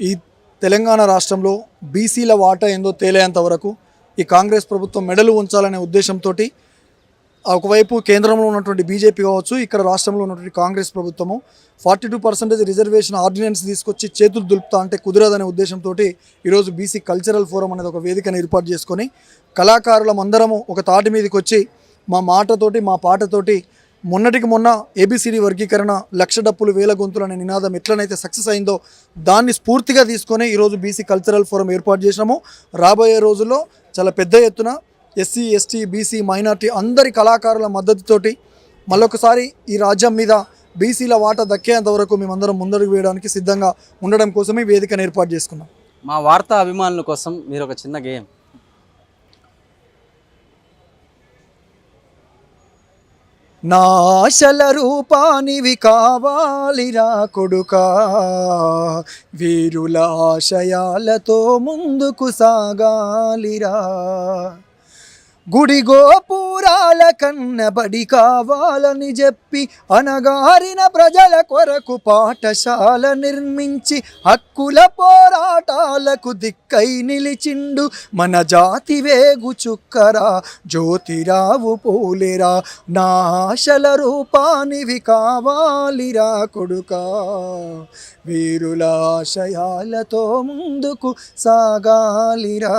ఈ తెలంగాణ రాష్ట్రంలో బీసీల వాటా ఏందో తేలేంత వరకు ఈ కాంగ్రెస్ ప్రభుత్వం మెడలు ఉంచాలనే ఉద్దేశంతో ఒకవైపు కేంద్రంలో ఉన్నటువంటి బీజేపీ కావచ్చు ఇక్కడ రాష్ట్రంలో ఉన్నటువంటి కాంగ్రెస్ ప్రభుత్వము forty two percentage reservation ordinance తీసుకొచ్చి చేతులు దులుపుతా అంటే కుదరదనే ఉద్దేశంతో ఈరోజు బీసీ కల్చరల్ ఫోరం అనేది ఒక వేదికను ఏర్పాటు చేసుకొని కళాకారులం అందరము ఒక తాటి మీదకి వచ్చి మా మాటతోటి మా పాటతోటి మొన్నటికి మొన్న ఏబిసిడి వర్గీకరణ లక్ష డప్పులు వేల గొంతులు అనే నినాదం ఎట్లనైతే సక్సెస్ అయిందో దాన్ని స్ఫూర్తిగా తీసుకొని ఈరోజు బీసీ కల్చరల్ ఫోరం ఏర్పాటు చేసినాము. రాబోయే రోజుల్లో చాలా పెద్ద ఎత్తున ఎస్సీ ఎస్టీ బీసీ మైనార్టీ అందరి కళాకారుల మద్దతుతోటి మళ్ళొకసారి ఈ రాజ్యం మీద బీసీల వాటా దక్కేంత వరకు మేమందరం ముందడుగు వేయడానికి సిద్ధంగా ఉండడం కోసమే వేదికను ఏర్పాటు చేసుకున్నాం. మా వార్తా అభిమానుల కోసం మీరు ఒక చిన్న గేమ్. నాశల రూపానివి కావాలిరా కొడుకా. వీరుల ఆశయాలతో ముందుకు సాగాలిరా. గుడి గోపురాల కన్నబడి కావాలని చెప్పి అనగారిన ప్రజల కొరకు పాఠశాల నిర్మించి హక్కుల పోరాటాలకు దిక్కై నిలిచిండు మన జాతి వేగు చుక్కరా జ్యోతిరావు పోలేరా నా ఆశల రూపానివి కావాలిరా కొడుకా. వీరుల ఆశయాలతో ముందుకు సాగాలిరా.